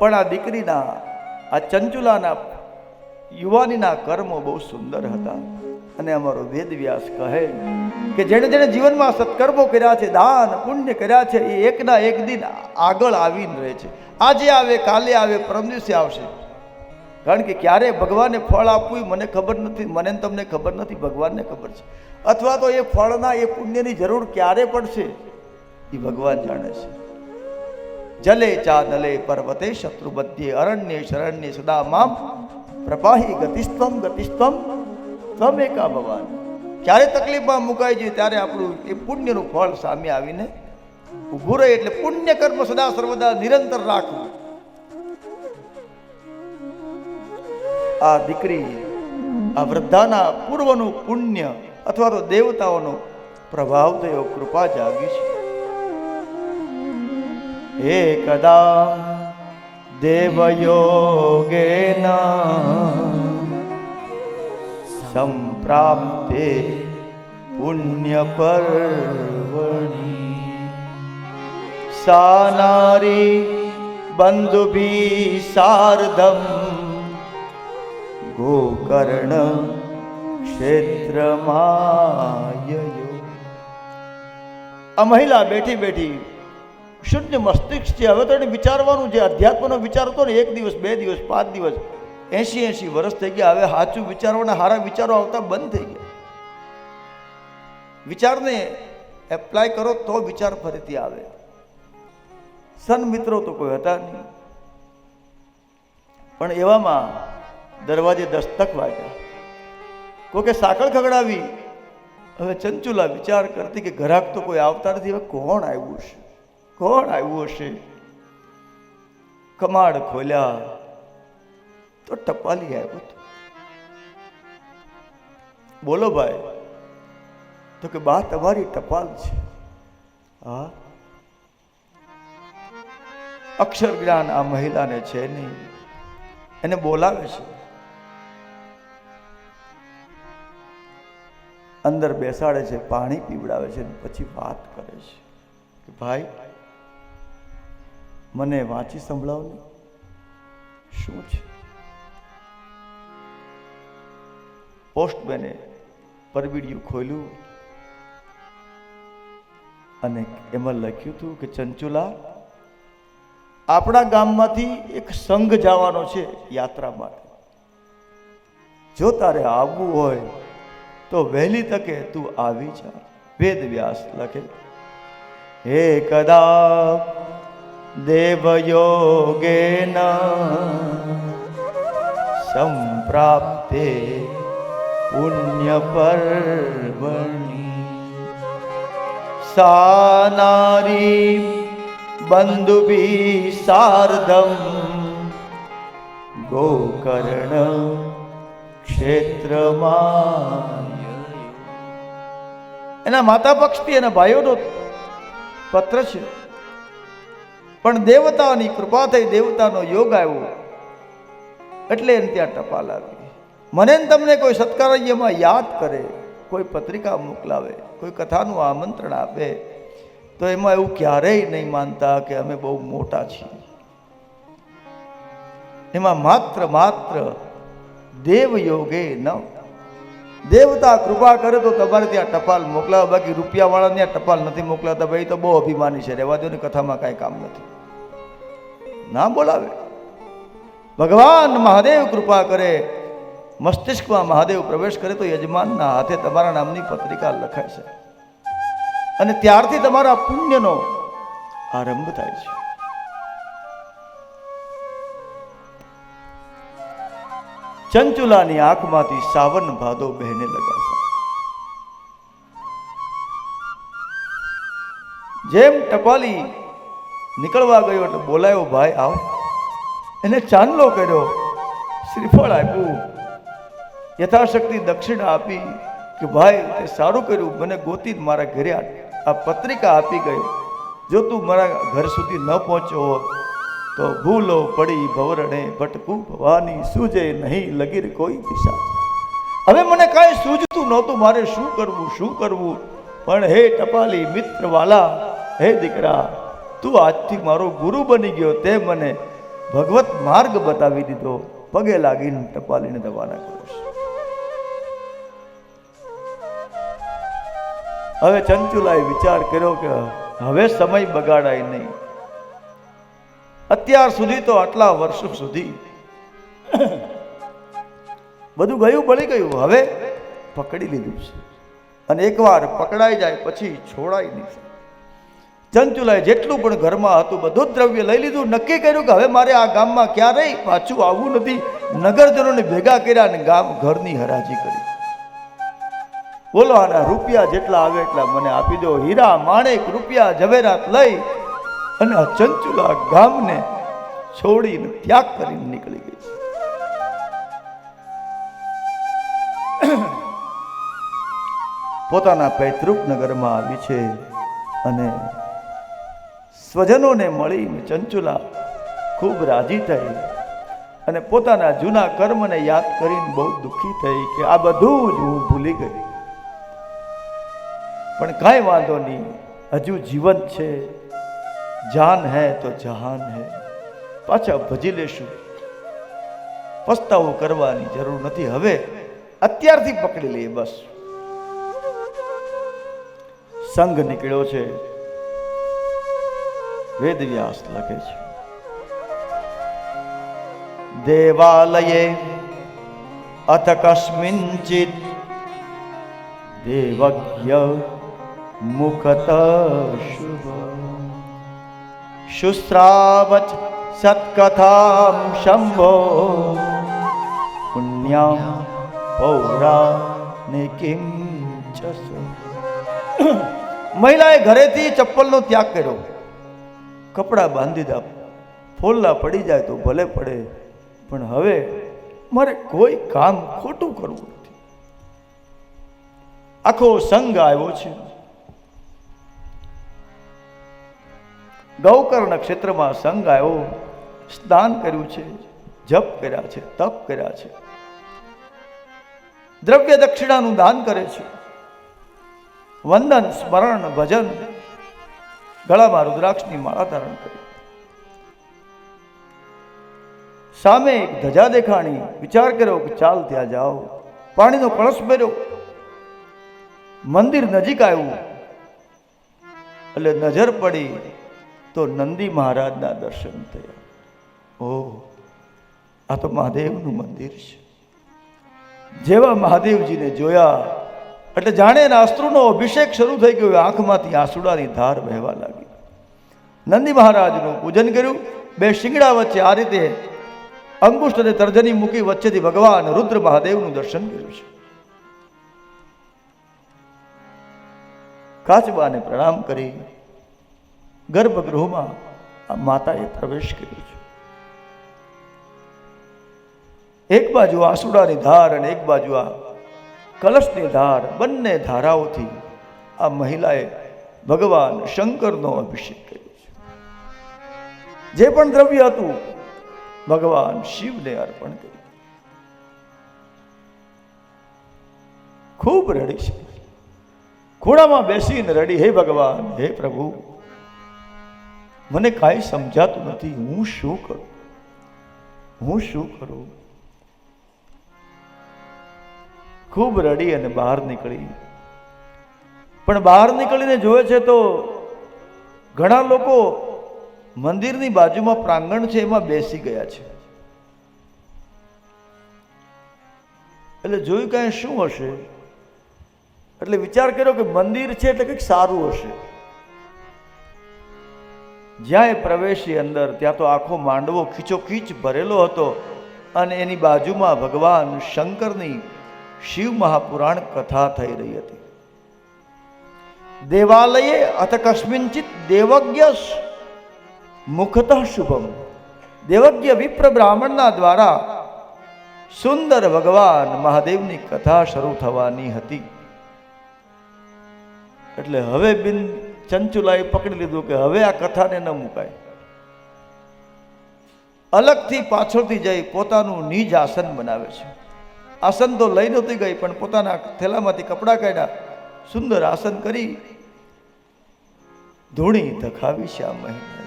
પણ આ દીકરીના, આ ચંચુલાના યુવાનીના કર્મો બહુ સુંદર હતા. અને અમારો વેદ વ્યાસ કહે કે જેણે જેણે જીવનમાં સત્કર્મો કર્યા છે, દાન, પુણ્ય કર્યા છે, એ એકના એક દિન આગળ આવીને રહે છે. આજે આવે, કાલે આવે, પરમ દિવસે આવશે. કારણ કે ક્યારે ભગવાને ફળ આપવું મને ખબર નથી, મને તમને ખબર નથી, ભગવાનને ખબર છે. અથવા તો એ ફળના, એ પુણ્યની જરૂર ક્યારે પડશે? એ ભગવાન જાણે છે. જલે ચા દલે પર્વતે શત્રુ અરણ્ય શરણ્ય સદા મામ પ્રપાહી ગતિસ્તમ ગતિસ્તમ તમ એકા ભગવાન ક્યારે તકલીફમાં મુકાઈ છે ત્યારે આપણું એ પુણ્યનું ફળ સામે આવીને ઊભું રહે એટલે પુણ્ય કર્મ સદા સર્વદા નિરંતર રાખવું. આ દીકરી, આ વૃદ્ધાના પૂર્વનું પુણ્ય અથવા તો દેવતાઓનો પ્રભાવ થયો કૃપા જાગી છે. એકદા દેવયોગેન સંપ્રાપ્તે પુણ્ય પર્વણી સા નારી બંધુભી સાર્ધમ ગોકર્ણ ક્ષેત્રમાયયો. આ મહિલા બેઠી બેઠી શૂન્ય મસ્તિષ્ક છે હવે તો એને વિચારવાનું જે અધ્યાત્મનો વિચાર હતો ને, એક દિવસ, બે દિવસ, પાંચ દિવસ, એંશી એંશી વર્ષ થઈ ગયા. હવે સાચું વિચારવાના સારા વિચારો આવતા બંધ થઈ ગયા. વિચારને એપ્લાય કરો તો વિચાર ફરીથી આવે. સન મિત્રો તો કોઈ હતા નહીં. પણ એવામાં દરવાજે દસ્તક વાગ્યા. કોકે સાંકળ ખગડાવી, હવે ચંચુલા વિચાર કરતી કે ઘરાક તો કોઈ આવતા નથી, હવે કોણ આવ્યું છે? કોણ આવ્યું હશે કમાડ ખોલ્યા. તો ટપાલી આવ્યું હતું. બોલો ભાઈ, તો કે બા, તમારી ટપાલ છે. હા. અક્ષર જ્ઞાન આ મહિલાને છે નહીં. એને બોલાવે છે. અંદર બેસાડે છે, પાણી પીવડાવે છે પછી વાત કરે છે. કે ભાઈ મને વાંચી સંભળાવ શું છે? પોસ્ટમેને પરબીડિયું ખોલ્યું અને એમાં લખ્યું હતું કે, ચંચુલા, આપણા ગામમાંથી એક સંઘ જવાનો છે યાત્રા માટે. જો તારે આવવું હોય તો વહેલી તકે તું આવી જા. વેદ વ્યાસ લખે, હે કદા દેવયોગેન સંપ્રાપ્તે પુણ્ય પર્વણી સા નારી બંધુભી સાર્ધમ ગોકર્ણ ક્ષેત્રમાં એના માતા પક્ષથી એના ભાઈઓનો પત્ર છે પણ દેવતાની કૃપા થઈ દેવતાનો યોગ આવ્યો. એટલે એને ત્યાં ટપાલ આવી. મને તમને કોઈ સત્કાર્યમાં યાદ કરે, કોઈ પત્રિકા મોકલાવે, કોઈ કથાનું આમંત્રણ આપે, તો એમાં એવું ક્યારેય નહીં માનતા કે અમે બહુ મોટા છીએ. એમાં માત્ર માત્ર દેવ યોગે ન. દેવતા કૃપા કરે તો તમારે ત્યાં ટપાલ મોકલાવે, બાકી રૂપિયાવાળા ત્યાં ટપાલ નથી મોકલાતા ભાઈ તો બહુ અભિમાની છે, રહેવા દો ને કથામાં કાંઈ કામ નથી. ના બોલાવે. ભગવાન મહાદેવ કૃપા કરે, મસ્તિષ્કમાં મહાદેવ પ્રવેશ કરે તો યજમાનના હાથે તમારા નામની પત્રિકા લખાય છે. અને ત્યારથી તમારા પુણ્યનો આરંભ થાય છે. ચંચુલાની આંખમાંથી સાવન ભાદો બહેને લગાવતા જેમ ટપાલી નીકળવા ગયો એટલે બોલાયો, ભાઈ, આવ. એને ચાંદલો કર્યો, શ્રીફળ આપ્યું, યથાશક્તિ દક્ષિણા આપી કે, ભાઈ, તે સારું કર્યું, મને ગોતી મારા ઘરે આ પત્રિકા આપી ગયો જો તું મારા ઘર સુધી ન પહોંચ્યો હોત, તો ભૂલો પડી, ભવરણે ભટકું, ભવાની સૂજે નહીં, લગીર કોઈ દિશા. હવે મને કાંઈ સૂજતું નહોતું, મારે શું કરવું શું કરવું? પણ હે ટપાલી મિત્ર વાલા હે દીકરા તું આજથી મારો ગુરુ બની ગયો તે મને ભગવત માર્ગ બતાવી દીધો. પગે લાગીને ટપાલીને રવાના કરું હવે ચંચુલાએ વિચાર કર્યો કે હવે સમય બગાડાય નહીં. અત્યાર સુધી તો આટલા વર્ષો સુધી બધું ગયું, બળી ગયું. હવે પકડી લીધું છે. અને એકવાર પકડાઈ જાય, પછી છોડાય નહીં. ચંચુલાએ જેટલું પણ ઘરમાં હતું, બધું જ દ્રવ્ય લઈ લીધું. નક્કી કર્યું કે હવે મારે આ ગામમાં ક્યારેય પાછું આવવું નથી. નગરજનોને ભેગા કર્યા અને ગામ ઘરની હરાજી કરી. બોલો, આના રૂપિયા જેટલા આવે એટલા મને આપી દો. હીરા, માણેક, રૂપિયા, ઝવેરાત લઈ અને આ ચંચુલા ગામને છોડીને ત્યાગ કરીને નીકળી ગઈ પોતાના પૈતૃક નગરમાં આવી છે અને સ્વજનોને મળીને ચંચુલા ખૂબ રાજી થઈ અને પોતાના જૂના કર્મને યાદ કરીને બહુ દુઃખી થઈ કે આ બધું જ હું ભૂલી ગઈ. પણ કાંઈ વાંધો નહીં, હજુ જીવન છે, જાન હે તો જહાન હે. પાછા ભજી લેશું. પસ્તાવો કરવાની જરૂર નથી. હવે અત્યારથી પકડી લઈએ બસ. સંઘ નીકળ્યો છે. વેદવ્યાસ લખે છે. દેવાલયે અથ કસ્મિંચિત દેવજ્ઞ મુખત શુભ. શુશ્રાવચ સત્કથામ શંભો. પુણ્યા પૌરાણિકિમ કિમ મહિલાએ ઘરેથી ચપ્પલનો ત્યાગ કર્યો. કપડાં બાંધી દા ફોલ્લા પડી જાય તો ભલે પડે, પણ હવે મારે કોઈ કામ ખોટું કરવું નથી. આખો સંઘ આવ્યો છે. ગૌકર્ણ ક્ષેત્રમાં સંઘ આવ્યો, સ્નાન કર્યું છે, જપ કર્યા છે, તપ કર્યા છે. દ્રવ્ય દક્ષિણાનું દાન કરે છે. વંદન, સ્મરણ, ભજન ગળામાં રુદ્રાક્ષની માળા ધારણ કરી. સામે એક ધજા દેખાણી વિચાર કર્યો કે ચાલ ત્યાં જાઓ. પાણીનો કળશ ભર્યો મંદિર નજીક આવ્યું. એટલે નજર પડી તો નંદી મહારાજના દર્શન થયા. ઓહ, આ તો મહાદેવનું મંદિર છે. જેવા મહાદેવજીને જોયા એટલે જાણે એના અસ્ત્રુનો અભિષેક શરૂ થઈ ગયો આંખમાંથી આંસુડાની ધાર વહેવા લાગી. નંદી મહારાજનું પૂજન કર્યું, બે શિંગડા વચ્ચે આ રીતે અંકુશ અને તર્જની મૂકી વચ્ચેથી ભગવાન રુદ્ર મહાદેવનું દર્શન કર્યું છે. કાચબાને પ્રણામ કરી, ગર્ભગૃહમાં આ માતાએ પ્રવેશ કર્યો છે. એક બાજુ આંસુડાની ધાર અને એક બાજુ આ કલશની ધાર બંને ધારાઓથી આ મહિલાએ ભગવાન શંકરનો અભિષેક કર્યો છે. જે પણ દ્રવ્ય હતું, ભગવાન શિવને અર્પણ કર્યું. ખૂબ રડી છે. ખૂણામાં બેસીને રડી, હે ભગવાન, હે પ્રભુ, મને કાંઈ સમજાતું નથી. હું શું કરું? હું શું કરું? ખૂબ રડી અને બહાર નીકળી. પણ બહાર નીકળીને જોવે છે તો ઘણા લોકો મંદિરની બાજુમાં પ્રાંગણ છે એમાં બેસી ગયા છે. એટલે જોયું કાંઈ શું હશે? એટલે વિચાર કર્યો કે મંદિર છે એટલે કંઈક સારું હશે. જ્યાં એ પ્રવેશી અંદર, ત્યાં તો આખો માંડવો ખીચોખીચ ભરેલો હતો અને એની બાજુમાં ભગવાન શંકરની શિવ મહાપુરાણ કથા થઈ રહી હતી. દેવાલયે અથ કસ્મિંચિત દેવજ્ઞ મુખતઃ શુભમ. દેવજ્ઞ વિપ્ર બ્રાહ્મણના દ્વારા સુંદર ભગવાન મહાદેવની કથા શરૂ થવાની હતી. એટલે હવે બિન ચંચુલાએ પકડી લીધું કે હવે આ કથાને ન મુકાય. અલગથી પાછળથી જઈ પોતાનું નિજ આસન બનાવે છે. આસન તો લઈ નહોતી ગઈ, પણ પોતાના થેલામાંથી કપડાં કાઢ્યા, સુંદર આસન કરી ધૂણી ધખાવી શ્યા મહિને.